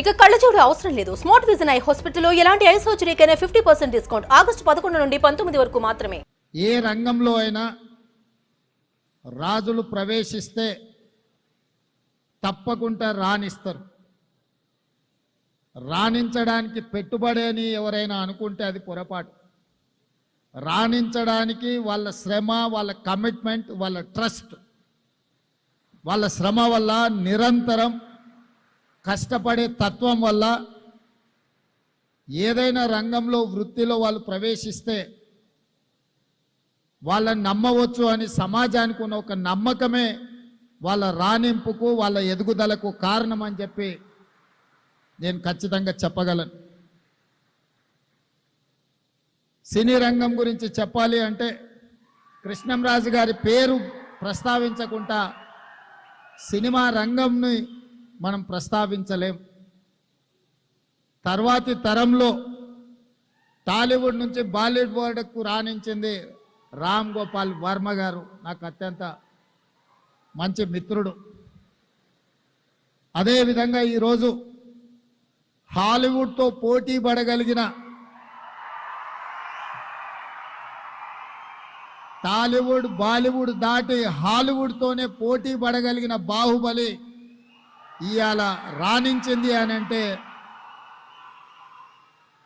ఇక కళ్ళజోడు అవసరం లేదు. స్మార్ట్ విజన్ ఐ హాస్పిటల్లో ఎలాంటి ఐ సర్జరీకైనా ఫిఫ్టీ పర్సెంట్ డిస్కౌంట్. ఆగస్టు పదకొండు నుండి పంతొమ్మిది వరకు మాత్రమే. ఏ రంగంలో అయినా రాజులు ప్రవేశిస్తే తప్పకుండా రాణిస్తారు. రాణించడానికి పెట్టుబడి అని ఎవరైనా అనుకుంటే అది పొరపాటు. రాణించడానికి వాళ్ళ శ్రమ వాళ్ళ కమిట్మెంట్ వాళ్ళ ట్రస్ట్ వాళ్ళ శ్రమ వల్ల నిరంతరం కష్టపడే తత్వం వల్ల ఏదైనా రంగంలో వృత్తిలో వాళ్ళు ప్రవేశిస్తే వాళ్ళని నమ్మవచ్చు అని సమాజానికి ఉన్న ఒక నమ్మకమే వాళ్ళ రాణింపుకు వాళ్ళ ఎదుగుదలకు కారణం అని చెప్పి నేను ఖచ్చితంగా చెప్పగలను. సినీ రంగం గురించి చెప్పాలి అంటే కృష్ణంరాజు గారి పేరు ప్రస్తావించకుండా సినిమా రంగంని మనం ప్రస్తావించలేం. తర్వాతి తరంలో టాలీవుడ్ నుంచి బాలీవుడ్కు రాణించింది రామ్ గోపాల్ వర్మ గారు. నాకు అత్యంత మంచి మిత్రుడు. అదేవిధంగా ఈరోజు హాలీవుడ్తో పోటీ పడగలిగిన టాలీవుడ్ బాలీవుడ్ దాటి హాలీవుడ్తోనే పోటీ పడగలిగిన బాహుబలి ఇవాళ రాణించింది అని అంటే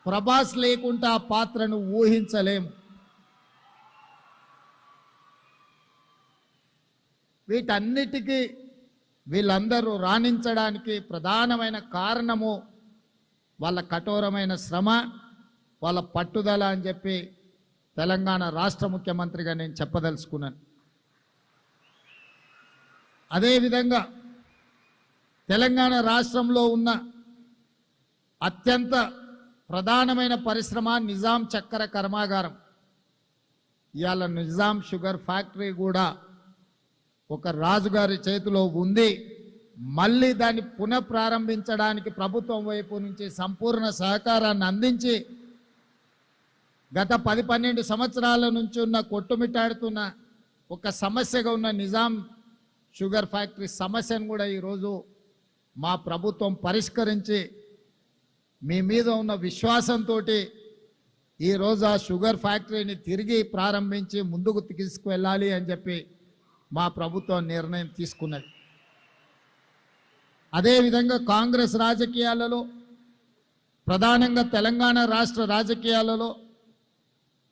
ప్రభాస్ లేకుండా ఆ పాత్రను ఊహించలేము వీటన్నిటికీ వీళ్ళందరూ రాణించడానికి ప్రధానమైన కారణము వాళ్ళ కఠోరమైన శ్రమ వాళ్ళ పట్టుదల అని చెప్పి తెలంగాణ రాష్ట్ర ముఖ్యమంత్రిగా నేను చెప్పదలుచుకున్నాను. అదేవిధంగా తెలంగాణ రాష్ట్రంలో ఉన్న అత్యంత ప్రధానమైన పరిశ్రమ నిజాం చక్కెర కర్మాగారం. ఇవాళ నిజాం షుగర్ ఫ్యాక్టరీ కూడా ఒక రాజుగారి చేతిలో ఉంది. మళ్ళీ దాన్ని పునఃప్రారంభించడానికి ప్రభుత్వం వైపు నుంచి సంపూర్ణ సహకారాన్ని అందించి గత పది పన్నెండు సంవత్సరాల నుంచి ఉన్న కొట్టుమిట్టాడుతున్న ఒక సమస్యగా ఉన్న నిజాం షుగర్ ఫ్యాక్టరీ సమస్యను కూడా ఈరోజు మా ప్రభుత్వం పరిష్కరించి మీ మీద ఉన్న విశ్వాసంతో ఈరోజు ఆ షుగర్ ఫ్యాక్టరీని తిరిగి ప్రారంభించి ముందుకు తీసుకువెళ్ళాలి అని చెప్పి మా ప్రభుత్వం నిర్ణయం తీసుకున్నది. అదేవిధంగా కాంగ్రెస్ రాజకీయాలలో ప్రధానంగా తెలంగాణ రాష్ట్ర రాజకీయాలలో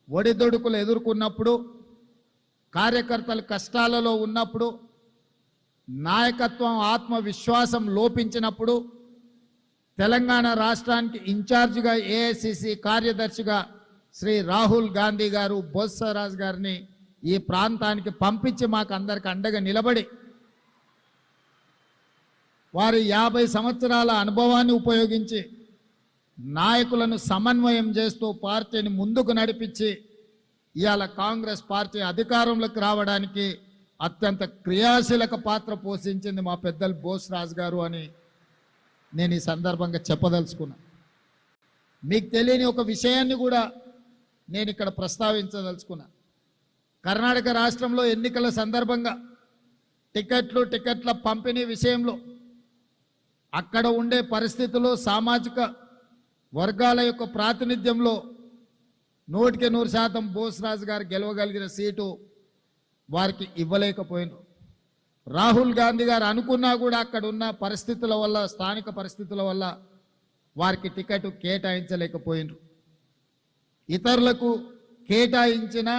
ఒడిదొడుకులు ఎదుర్కొన్నప్పుడు కార్యకర్తలు కష్టాలలో ఉన్నప్పుడు నాయకత్వం ఆత్మవిశ్వాసం లోపించినప్పుడు తెలంగాణ రాష్ట్రానికి ఇన్ఛార్జిగా ఏఐసిసి కార్యదర్శిగా శ్రీ రాహుల్ గాంధీ గారు బొత్సరాజ్ గారిని ఈ ప్రాంతానికి పంపించి మాకు అందరికి అండగా నిలబడి వారి యాభై సంవత్సరాల అనుభవాన్ని ఉపయోగించి నాయకులను సమన్వయం చేస్తూ పార్టీని ముందుకు నడిపించి ఇవాళ కాంగ్రెస్ పార్టీ అధికారంలోకి రావడానికి అత్యంత క్రియాశీలక పాత్ర పోషించింది మా పెద్దలు బోస్ రాజు గారు అని నేను ఈ సందర్భంగా చెప్పదలుచుకున్నా. మీకు తెలియని ఒక విషయాన్ని కూడా నేను ఇక్కడ ప్రస్తావించదలుచుకున్నా. కర్ణాటక రాష్ట్రంలో ఎన్నికల సందర్భంగా టికెట్లు టికెట్ల పంపిణీ విషయంలో అక్కడ ఉండే పరిస్థితులు సామాజిక వర్గాల యొక్క ప్రాతినిధ్యంలో నూటికి నూరు శాతం బోస్ రాజు గారు గెలవగలిగిన సీటు వారికి ఇవ్వలేకపోయినారు రాహుల్ గాంధీ గారు అనుకున్నా కూడా అక్కడ ఉన్న పరిస్థితుల వల్ల స్థానిక పరిస్థితుల వల్ల వారికి టికెట్ కేటాయించలేకపోయినరు ఇతరులకు కేటాయించిన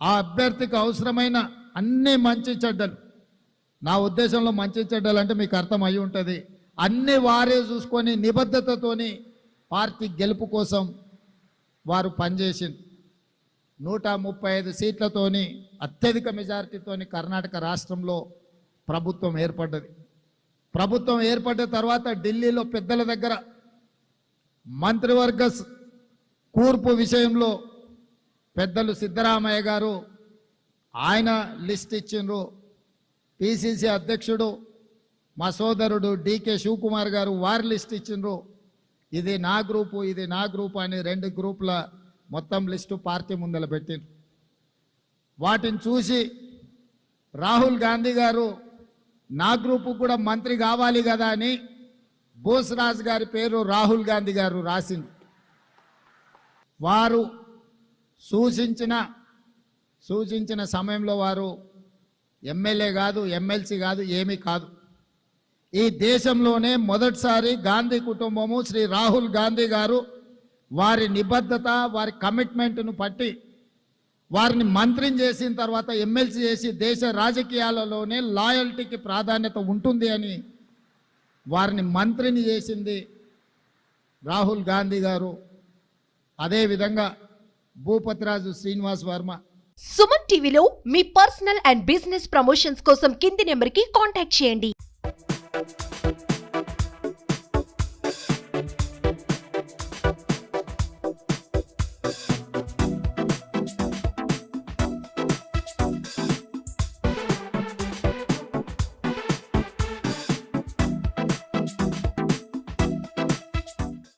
ఆ అభ్యర్థికి అవసరమైన అన్ని మంచి చెడ్డలు నా ఉద్దేశంలో మంచి చెడ్డలు అంటే మీకు అర్థం అయి ఉంటుంది అన్ని వారే చూసుకొని నిబద్ధతతోని పార్టీ గెలుపు కోసం వారు పనిచేసింది నూట ముప్పై ఐదు సీట్లతోని అత్యధిక మెజారిటీతోని కర్ణాటక రాష్ట్రంలో ప్రభుత్వం ఏర్పడ్డది. ప్రభుత్వం ఏర్పడ్డ తర్వాత ఢిల్లీలో పెద్దల దగ్గర మంత్రివర్గ కూర్పు విషయంలో పెద్దలు సిద్ధరామయ్య గారు ఆయన లిస్ట్ ఇచ్చిండ్రు. పిసిసి అధ్యక్షుడు మా సోదరుడు డికే శివకుమార్ గారు వారి లిస్ట్ ఇచ్చిండ్రు. ఇది నా గ్రూపు ఇది నా గ్రూపు అని రెండు గ్రూపుల మొత్తం లిస్టు పార్టీ ముందల పెట్టిండ్రు. వాటిని చూసి రాహుల్ గాంధీ గారు నా గ్రూపు కూడా మంత్రి కావాలి కదా అని బోస్రాజ్ గారి పేరు రాహుల్ గాంధీ గారు రాసింది వారు సూచించిన సూచించిన సమయంలో వారు ఎమ్మెల్యే కాదు ఎమ్మెల్సీ కాదు ఏమీ కాదు. ఈ దేశంలోనే మొదటిసారి గాంధీ కుటుంబము శ్రీ రాహుల్ గాంధీ గారు వారి నిబద్ధత వారి కమిట్మెంట్ను పట్టి వారిని మంత్రిని చేసిన తర్వాత ఎమ్మెల్సీ చేసి దేశ రాజకీయాలలోనే లాయల్టీకి ప్రాధాన్యత ఉంటుంది అని వారిని మంత్రిని చేసింది రాహుల్ గాంధీ గారు. అదేవిధంగా భూపతిరాజు శ్రీనివాస్ వర్మ. సుమన్ టీవీలో మీ పర్సనల్ అండ్ బిజినెస్ ప్రమోషన్స్ కోసం కింది నెంబర్కి కాంటాక్ట్ చేయండి.